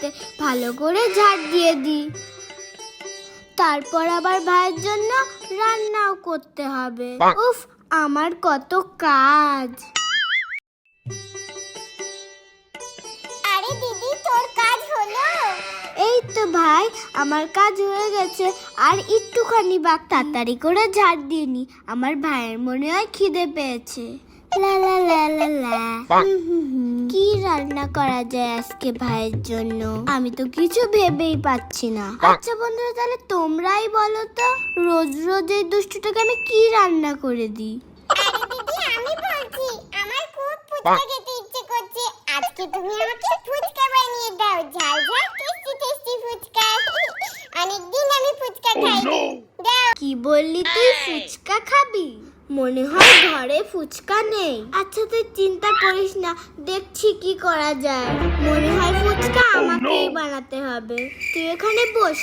বাড়িতে ভালো করে ঝাড় দিয়ে দিই। তারপর আবার ভাইয়ের জন্য রান্নাও করতে হবে। উফ আমার কত কাজ। আরে দিদি তোর কাজ হলো? এই তো ভাই আমার কাজ হয়ে গেছে। আর একটুখানি বাক তাড়াতাড়ি করে ঝাড় দিয়ে নি। আমার ভাইয়ের মনে হয় খিদে পেয়েছে। লা লা লা লা লা। হুম, হুম, হুম। কি রান্না করা যায় আজকে ভাইয়ের জন্য? আমি তো কিছু ভেবেই পাচ্ছি না। আচ্ছা বন্ধুরা তাহলে তোমরাই বলো তো রোজ রোজ এই দুষ্টুটাকে আমি কি রান্না করে দিই? আমি বলছি আমার খুব ফুচকা খেতে ইচ্ছে করছে। আজকে তুমি আমাকে ফুচকা বানিয়ে দাও। ঝাল ঝাল টেস্টি টেস্টি ফুচকা। অনেকদিন আমি ফুচকা খাইনি। দাও। কি বললি তুই? ফুচকা খাবি? মনে হয় ঘরে ফুচকা নেই। আচ্ছা তুই চিন্তা করিস না দেখছি কি করা যায়। মনে হয় ফুচকা আমাকেই বানাতে হবে। তুই এখানে বস।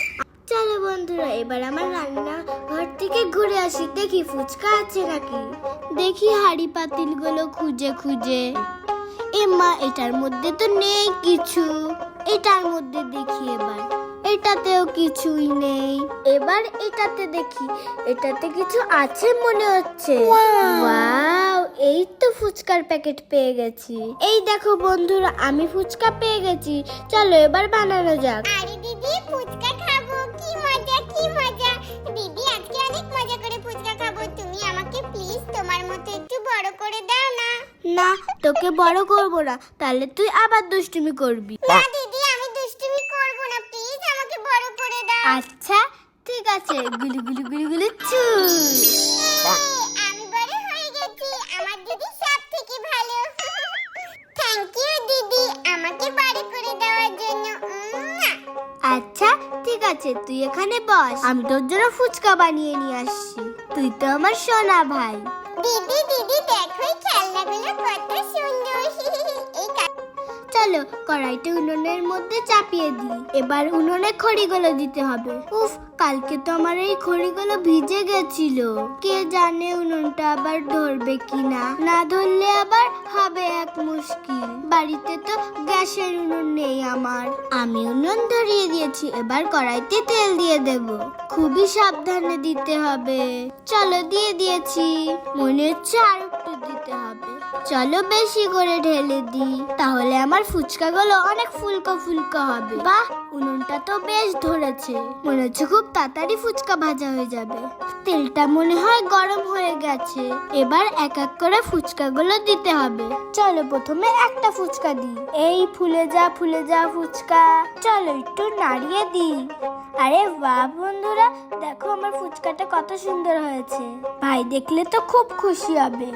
চলো বন্ধুরা এবার আমার রান্না ঘর থেকে ঘুরে আসি। দেখি ফুচকা আছে নাকি? দেখি হাড়ি পাতিলগুলো খুঁজে খুঁজে। এ মা এটার মধ্যে তো নেই কিছু। এটার মধ্যে দেখি এবার। এটাতেও কিছুই নেই। এবার এটাতে দেখি এটাতে কিছু আছে মনে হচ্ছে। ওয়াও এই তো ফুচকার প্যাকেট পেয়ে গেছি। এই দেখো বন্ধুরা আমি ফুচকা পেয়ে গেছি। চলো এবার বানানো যাক। আরে দিদি ফুচকা খাব। কি মজা কি মজা। দিদি আজকে অনেক মজা করে ফুচকা খাব। তুমি আমাকে প্লিজ তোমার মতো একটু বড় করে দাও না। না তোকে বড় করব না। তাহলে তুই আবার দুষ্টুমি করবি। না দিদি আচ্ছা ঠিক আছে। গুলি গুলি গুলি গুলি, চু। আমি বড় হয়ে গেছি আমার দিদি সব থেকে ভালো থ্যাংক ইউ দিদি আমাকে বড় করে দেওয়ার জন্য আচ্ছা ঠিক আছে, তুই এখানে বস। আমি তোর জন্য ফুচকা বানিয়ে নিয়ে আসছি। তুই তো আমার সোনা ভাই। দিদি দিদি দেখো খেলনাগুলো কত চলো কড়াইটা উনুনের মধ্যে চাপিয়ে দিই। এবার উনুনে খড়িগুলো দিতে হবে। উফ, কালকে তো আমার এই খড়িগুলো ভিজে গেছিল। কে জানে উনুনটা আবার ধরবে কিনা? না ধরলে আবার হবে এক মুশকিল। বাড়িতে তো গ্যাসের উনুন নেই আমার। আমি উনুন ধরিয়ে দিয়েছি, এবার কড়াইতে তেল দিয়ে দেব। খুবই সাবধানে দিতে হবে। চলো দিয়ে দিয়েছি। মনে হচ্ছে আর একটু দিতে হবে। চলো বেশি করে ঢেলে দিই। তাহলে আমার ফুচকাগুলো অনেক ফুলকো ফুলকো হবে। বাহ, উনুনটা তো বেশ ধরেছে। মনে হচ্ছে খুব তাড়াতাড়ি ফুচকা ভাজা হয়ে যাবে। তেলটা মনে হয় গরম হয়ে গেছে। এবার এক এক করে ফুচকাগুলো দিতে হবে। চলো প্রথমে একটা ফুচকা দিই। এই ফুলে যা ফুলে যা ফুচকা। চলো একটু নাড়িয়ে দিই। আরে বাহ বন্ধুরা, দেখো আমার ফুচকাটা কত সুন্দর হয়েছে। ভাই দেখলে তো খুব খুশি হবে।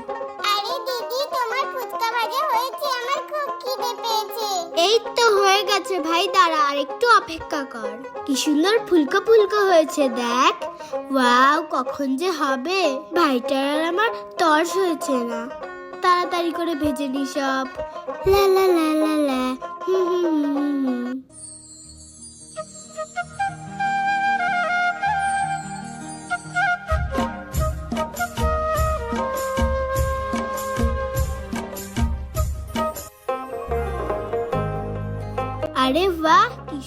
ফুচকা ভাজা হয়েছে, আমার খুব খিদে পেয়েছে। এই তো হয়ে গেছে ভাই, দাঁড়া, আর একটু অপেক্ষা কর। কি সুন্দর ফুলকা ফুলকা হয়েছে, দেখ। ওয়াও, কখন যে হবে। ভাইটার আর আমার তর্স হয়েছে না। তাড়াতাড়ি করে ভেজে নি সব। লা লা লা লা লা। হুম হুম।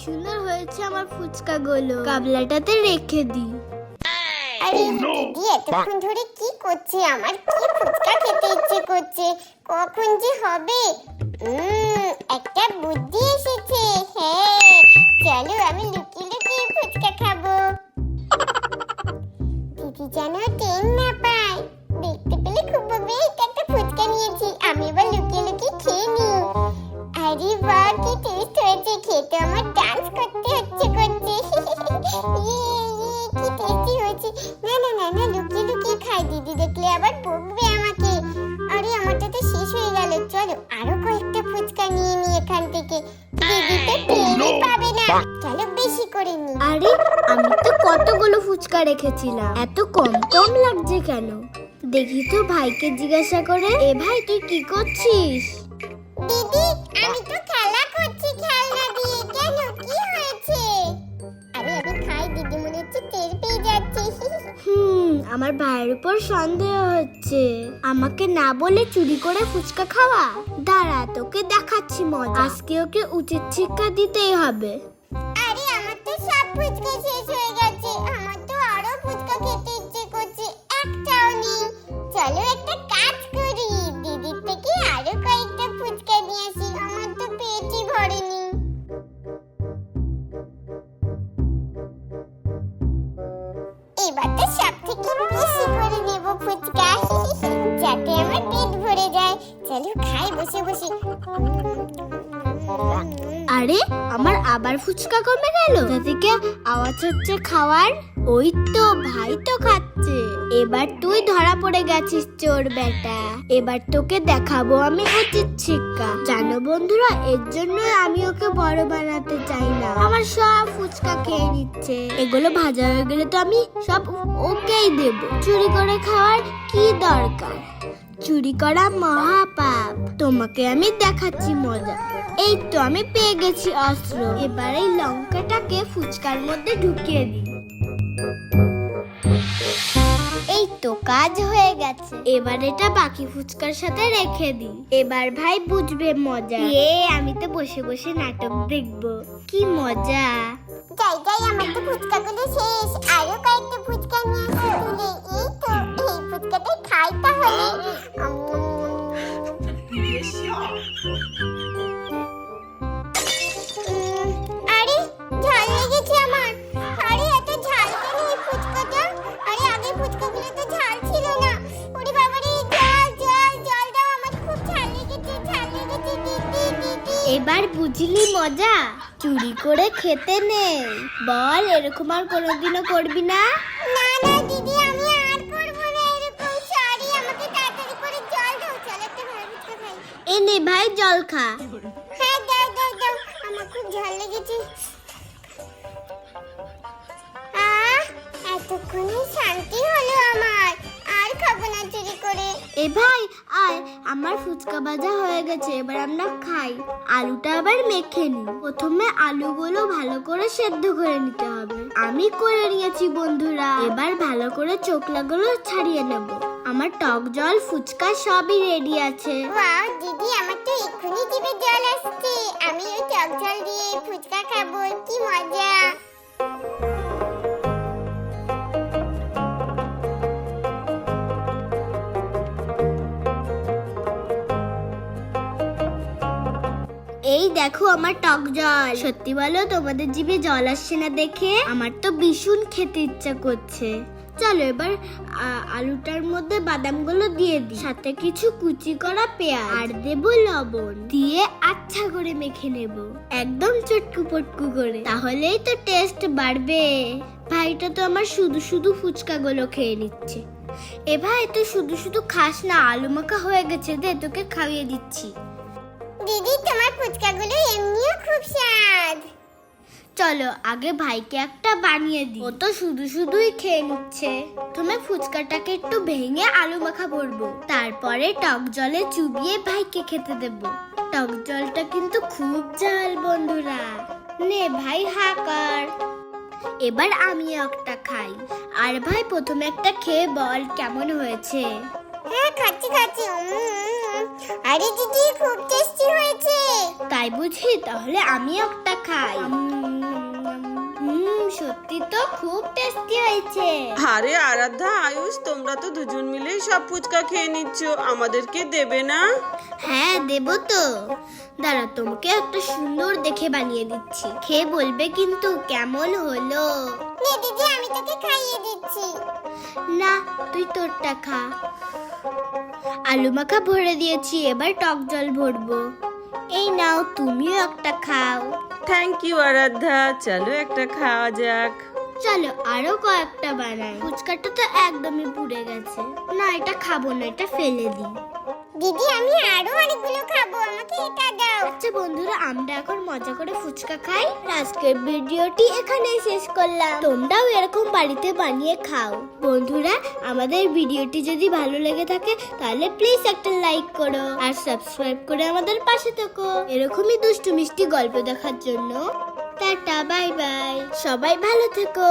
সুন্দর হয়েছে আমার ফুচকা গুলো কাবলাটাতে রেখে দিই। আরে দিদি এতক্ষণ ধরে কি করছে? আমার কি ফুচকা খেতে ইচ্ছে করছে? কখন যে হবে? উম, একটা বুদ্ধি এসেছে। হ্যাঁ চলো আমি লুকিয়ে লুকিয়ে ফুচকা খাব। দিদি যেন টেন না পায় চলো বেশি করে নি? আরে আমি তো কতগুলো ফুচকা রেখেছিলাম। এত কম কম লাগছে কেন? দেখি তো ভাইকে জিজ্ঞাসা করে এ ভাই তুই কি করছিস? দিদি আমি তো খেলা করছি খেলনা দিয়ে। কেন? কি হয়েছে? আরে আমি খাই দিদি মনে হচ্ছে টের পেয়ে যাচ্ছে। হুম আমার ভাইয়ের উপর সন্দেহ হচ্ছে। আমাকে না বলে চুরি করে ফুচকা খাওয়া? দাঁড়া তোকে দেখাচ্ছি মজা। আজকে ওকে উচিত শিক্ষা দিতেই হবে। ফুচকা শেষ হয়ে গেছে। আমার তো আরও ফুচকা খেতে ইচ্ছে করছে। একটাও নেই। চলো একটা কাজ করি। দিদির থেকে আরও কয়েকটা ফুচকা নিয়ে আসি। আমার তো পেটই ভরেনি এবার তো সব থেকে বেশি করে নেব ফুচকা। যাতে আমার পেট ভরে যায়। চলো খাই বসে বসে। আরে আমার আবার ফুচকা কমে গেল। থেকে আওয়াজ হচ্ছে খাওয়ার? ওই তো, ভাই তো খাচ্ছে। এবার তুই ধরা পড়ে গেছিস, চোর বেটা। এবার তোকে দেখাবো আমি উচিত শিক্ষা। জানো বন্ধুরা, এর জন্য আমি ওকে বড় বানাতে চাই না। আমার সব ফুচকা খেয়ে নিচ্ছে। এগুলো ভাজা হয়ে গেলে তো আমি সব ওকেই দেব। চুরি করে খাওয়ার কি দরকার? চুরি করা মহাপাপ। তোমাকে আমি দেখাচ্ছি মজা। এই তো আমি পেয়ে গেছি অস্ত্র। এবার এই লঙ্কাটাকে ফুচকার মধ্যে ঢুকিয়ে দিই। এই তো কাজ হয়ে গেছে। এবার এটা বাকি ফুচকার সাথে রেখে দিই। এবার ভাই বুঝবে মজা। এ, আমি তো বসে বসে নাটক দেখব। কি মজা। যাই যাই, আমার তো ফুচকাগুলো শেষ। আরও কয়েকটা ফুচকা নিয়ে আসি এই তো, এই ফুচকাটাই খাই তাহলে। এবার বুঝলি মজা? চুরি করে খেতে নেই। বল এরকম আর কোনোদিনও করবি না? না না দিদি আমি আর করব না এরকম। সরি আমাকে তাড়াতাড়ি করে জল দাও। চল একটা ভালো ফুচকা এ নে ভাই জল খা। হ্যাঁ দাও দাও দাও। আমার খুব ঝাল লেগেছে। আহ এতক্ষণে শান্তি হলো আমার। আর খাব না চুরি করে। এ ভাই আমার ফুচকা ভাজা হয়ে গেছে, এবার আমরা খাই। আলুটা আবার মেখে নিই। প্রথমে আলুগুলো ভালো করে সেদ্ধ করে নিতে হবে। আমি করে নিয়েছি বন্ধুরা। এবার ভালো করে চোখলাগুলো ছাড়িয়ে নেব। আমার টক জল, ফুচকা সবই রেডি আছে। দিদি, আমার তো এক্ষুনি জিভে জল আসছে। আমি ওই টক জল দিয়ে ফুচকা খাব। কি মজা। এই দেখো আমার টক জল। সত্যি বলো, তোমাদের জিভে জল আসছে না দেখে? আমার তো ভীষণ খেতে ইচ্ছা করছে। চলো এবার আলুটার মধ্যে বাদামগুলো দিয়ে দিই। সাথে কিছু কুচি করা পেঁয়াজ। আর দেব লবণ। দিয়ে আচ্ছা করে মেখে নেব। একদম চটকু পটকু করে। তাহলেই তো টেস্ট বাড়বে। ভাইটা তো আমার শুধু শুধু ফুচকাগুলো খেয়ে নিচ্ছে। এ ভাই, তুই শুধু শুধু খাস না আলু মাখা হয়ে গেছে দে, তোকে খাইয়ে দিচ্ছি। দিদি তোমার ফুচকাগুলো এমনিও খুব স্বাদ। চলো আগে ভাইকে একটা বানিয়ে দিই। ও তো শুধু শুধুই খেয়ে নিচ্ছে। তুমি ফুচকাটাকে একটু ভেঙে আলু মাখা ভরবো তারপরে টক জলে চুবিয়ে ভাইকে খেতে দেব। টক জলটা কিন্তু খুব ঝাল বন্ধুরা। নে ভাই হাকার এবার আমি একটা খাই। আর ভাই প্রথমে একটা খেয়ে বল কেমন হয়েছে। হ্যাঁ খাচ্ছি খাচ্ছি। উম। আরে দিদি খুব টেস্টি হয়েছে। তাই বুঝি? তাহলে আমি একটা খাই। হুম সত্যি তো খুব টেস্টি হয়েছে। আরে আরাধ্যা আয়ুষ তোমরা তো দুজন মিলেই সব ফুচকা খেয়ে নিচ্ছ। আমাদেরকে দেবে না? হ্যাঁ দেব তো। দাঁড়া তোমাকে একটা সুন্দর দেখে বানিয়ে দিচ্ছি। খেয়ে বলবে কিন্তু কেমন হলো? নে দিদি আমি তোকে খাইয়ে দিচ্ছি। না তুই তোরটা খা। আলু মাখা ভরে দিয়েছি এবার টক জল ভরবো। এই নাও তুমিও একটা খাও। Thank you Aradhya. চলো একটা খাওয়া যাক। চলো আরও কয়েকটা বানাই। ফুচকাটা তো একদমই পুড়ে গেছে। না এটা খাব না এটা ফেলে দিই। দিদি, আমি আরও অনেকগুলো খাব, আমাকে এটা দাও। আচ্ছা বন্ধুরা, আমরা এখন মজা করে ফুচকা খাই। আজকের ভিডিওটি এখানে শেষ করলাম। তোমরাও এরকম বাড়িতে বানিয়ে খাও। বন্ধুরা, আমাদের ভিডিওটি যদি ভালো লেগে থাকে, তাহলে প্লিজ একটা লাইক করো আর সাবস্ক্রাইব করে আমাদের পাশে থেকো। এরকমই দুষ্টু মিষ্টি গল্প দেখার জন্য। টাটা বাই বাই সবাই ভালো থেকো।